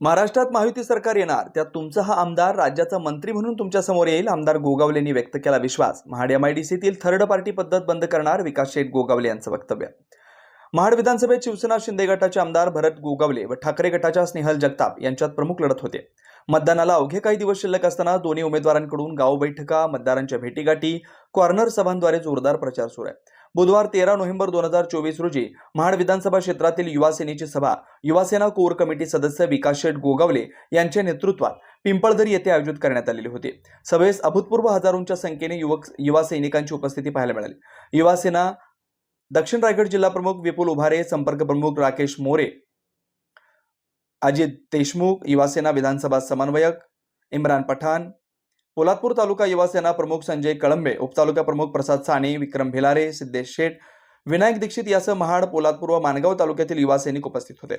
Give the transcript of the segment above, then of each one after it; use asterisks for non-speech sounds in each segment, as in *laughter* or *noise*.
महाराष्ट्रात महायुती सरकार येणार. त्यात तुमचा हा आमदार राज्याचा मंत्री म्हणून तुमच्यासमोर येईल आमदार गोगावलेंनी व्यक्त केला विश्वास. महाड एमआयडीसीतील थर्ड पार्टी पद्धत बंद करणार विकास शेठ गोगावले यांचं वक्तव्य. महाड विधानसभेत शिवसेना शिंदे गटाचे आमदार भरत गोगावले व ठाकरे गटाच्या स्नेहल जगताप यांच्यात प्रमुख लढत होते. मतदानाला अवघे काही दिवस शिल्लक असताना दोन्ही उमेदवारांकडून गाव बैठका मतदारांच्या भेटीगाठी कॉर्नर सभांद्वारे जोरदार प्रचार सुरू आहे. बुधवार तेरा नोव्हेंबर दोन हजार चोवीस रोजी महाड विधानसभा क्षेत्रातील युवासेनेची सभा. युवासेना कोर कमिटी सदस्य विकास शेठ गोगावले यांच्या नेतृत्वात पिंपळदरी येथे आयोजित करण्यात आलेली होती. सभेस अभूतपूर्व हजारोंच्या संख्येने युवक युवा सैनिकांची उपस्थिती पाहायला मिळाली. युवासेना दक्षिण रायगड जिल्हा प्रमुख विपुल उभारे संपर्क प्रमुख राकेश मोरे अजित देशमुख युवासेना विधानसभा समन्वयक इम्रान पठाण पोलादपूर तालुका युवासेना प्रमुख संजय कळंबे उपतालुका प्रमुख प्रसाद साने विक्रम भिलारे सिद्धेश शेठ विनायक दीक्षित यासह महाड पोलादपूर व माणगाव तालुक्यातील युवा सैनिक उपस्थित होते.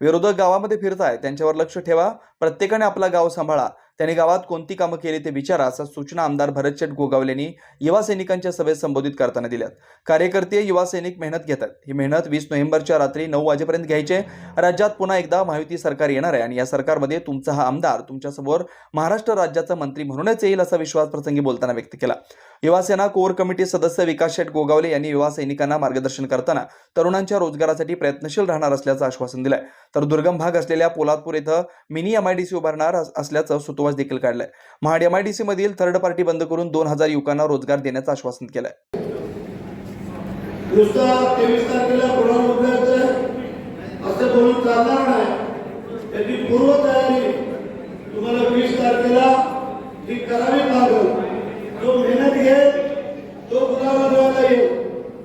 विरोधक गावामध्ये फिरताय त्यांच्यावर लक्ष ठेवा प्रत्येकाने आपला गाव सांभाळा. त्यांनी गावात कोणती कामं केली ते विचारा असा सूचना आमदार भरतशेठ गोगावलेंनी युवा सैनिकांच्या सभेत संबोधित करताना दिल्यात. कार्यकर्ते युवा सैनिक मेहनत घेतात. ही मेहनत वीस नोव्हेंबरच्या रात्री नऊ वाजेपर्यंत घ्यायचे. राज्यात पुन्हा एकदा महायुती सरकार येणार आहे आणि या सरकारमध्ये तुमचा हा आमदार तुमच्यासमोर महाराष्ट्र राज्याचा मंत्री म्हणूनच येईल असा विश्वास प्रसंगी बोलताना व्यक्त केला. युवासेना कोर कमिटी सदस्य विकास शेठ गोगावले यांनी युवा सैनिकांना मार्गदर्शन करताना तरुणांच्या रोजगारासाठी प्रयत्नशील राहणार असल्याचं आश्वासन दिलंय. तर दुर्गम भाग असलेल्या पोलादपूर इथं मिनी एमआयडीसी उभारणार असल्याचं सुतोवाच देखील काढलंय. महाड एमआयडीसी मधील थर्ड पार्टी बंद करून दोन हजार युवकांना रोजगार देण्याचं आश्वासन केलंय. नुसतं बोलून चालणार नाही. पूर्वतयारी तुम्हाला वीस तारखेला ही करावी लागेल जो मेहनत घेईल तो गुलाब उधळायला येईल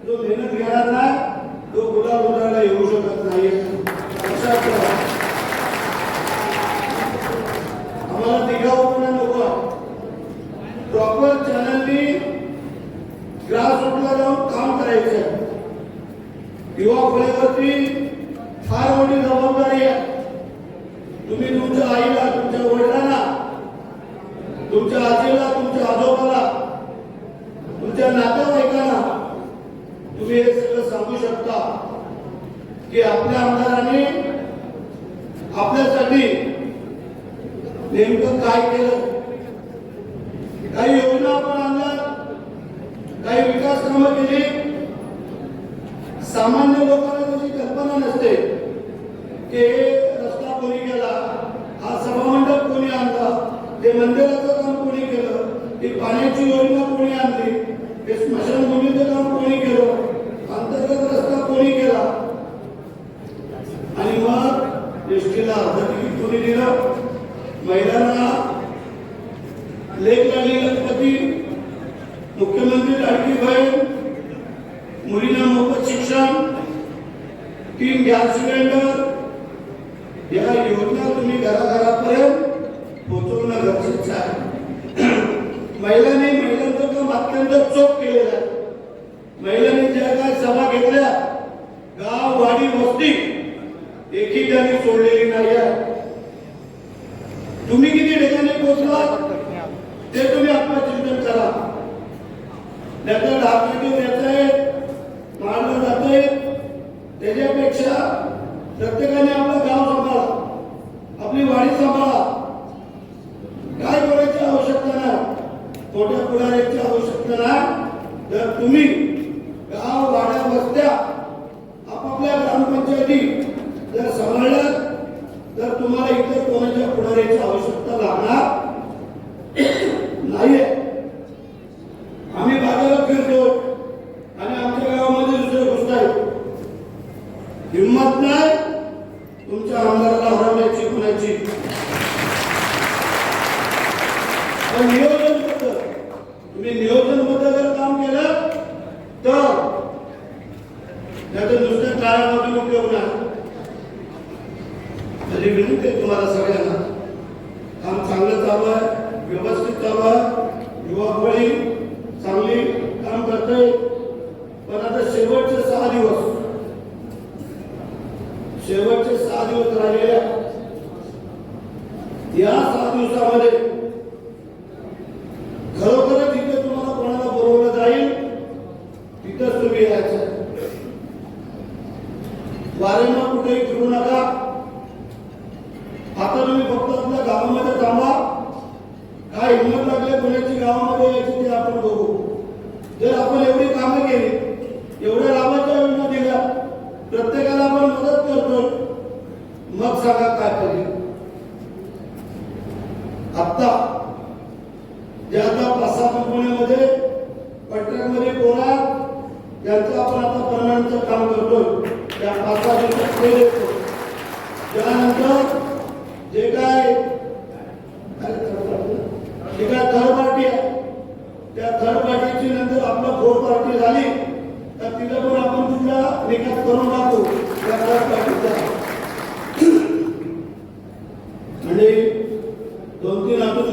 जो मेहनत घेणार नाही तो गुलाब उधळायला येऊ शकत नाही लक्षात ठेवा आम्हाला दिखाऊपणा नको प्रॉपर चॅनलनी ग्रासरूटला जाऊन काम करायचं युवा फळेवरती फार मोठी जबाबदारी आहे. तुम्ही तुमच्या आईला तुमच्या वडिलांना तुमच्या आजीला तुमच्या आजोबाला तुमच्या नातेवाईकांना तुम्ही हे सगळं सांगू शकता की आपल्या आमदारांनी आपल्यासाठी नेमकं काय केलं? काही योजना आपण आणल्या काही विकास कामं केली सामान्य लोकांना त्याची कल्पना नसते की हे रस्ता कोणी केला हा सभामंडप कोणी आणला हे मंदिराचं काम कोणी केलं ही पाण्याची योजना कोणी आणली हे स्मशानभूमीचं काम कोणी केलं अंतर्गत रस्ता कोणी केला? आणि मग एसटीला अर्ध तिकीट कोणी दिलं? महिलांना लेख लागली गणपती मुख्यमंत्री लाडकी बहीण मुलींना मोफत शिक्षण तीन गॅस सिलेंडर. या योजना तुम्ही घराघरापर्यंत पोहोचवणं गरजेचं आहे. *clears throat* महिलांनी महिलांचं काम अत्यंत चोख केलेलं आहे. महिलांनी ज्या काय सभा घेतल्या गाव वाडी वस्ती एकही त्यांनी सोडलेली नाही आहे. तुम्ही किती ठिकाणी पोहोचलात? ते तुम्ही आत्मचिंतन करा. त्याचं प्रत्येकाने आपलं गाव सांभाळा. आपली वाडी सांभाळा. काय करायची आवश्यकता नाही. मोठ्या पुढाऱ्याची आवश्यकता नाही. तर तुम्ही गाव वाड्या वस्त्या आपापल्या ग्रामपंचायती जर सांभाळल्या तर तुम्हाला इतर कोणाच्या पुढाऱ्याची आवश्यकता लागणार नाहीये. हिंमत नाही तुमच्या आमदाराला हरवण्याची कुणाची? पण नियोजनबद्ध तुम्ही नियोजनबद्ध जर काम केलं तर त्याचं नुसतं काळामध्ये उपयोग नाही माझी विनंती आहे तुम्हाला सगळ्यांना. काम चांगलं चालू आहे व्यवस्थित चालू आहे. या सात दिवसामध्ये खरोखरच तिथं तुम्हाला कोणाला बोलवलं जाईल तिथंच तुम्ही यायचं वारंवार कुठेही फिरू नका. आता तुम्ही फक्त आपल्या गावामध्ये थांबा. काय हिंमत लागले पुण्याची गावामध्ये यायची ते आपण बघू. जर आपण एवढी कामं केली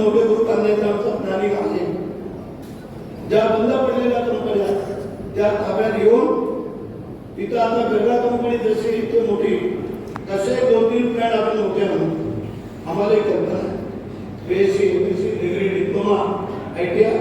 नवलेगुरु करण्याचा आमचा ज्ञानी आहे. ज्या बंद पडलेल्या कंपन्या त्या ताब्यात येऊन तिथं आता वेगळ्या कंपनी जशी इतकं मोठी तसे दोन तीन प्लॅन आपण होते म्हणून आम्हाला एक कल्पना S C degree diploma I T I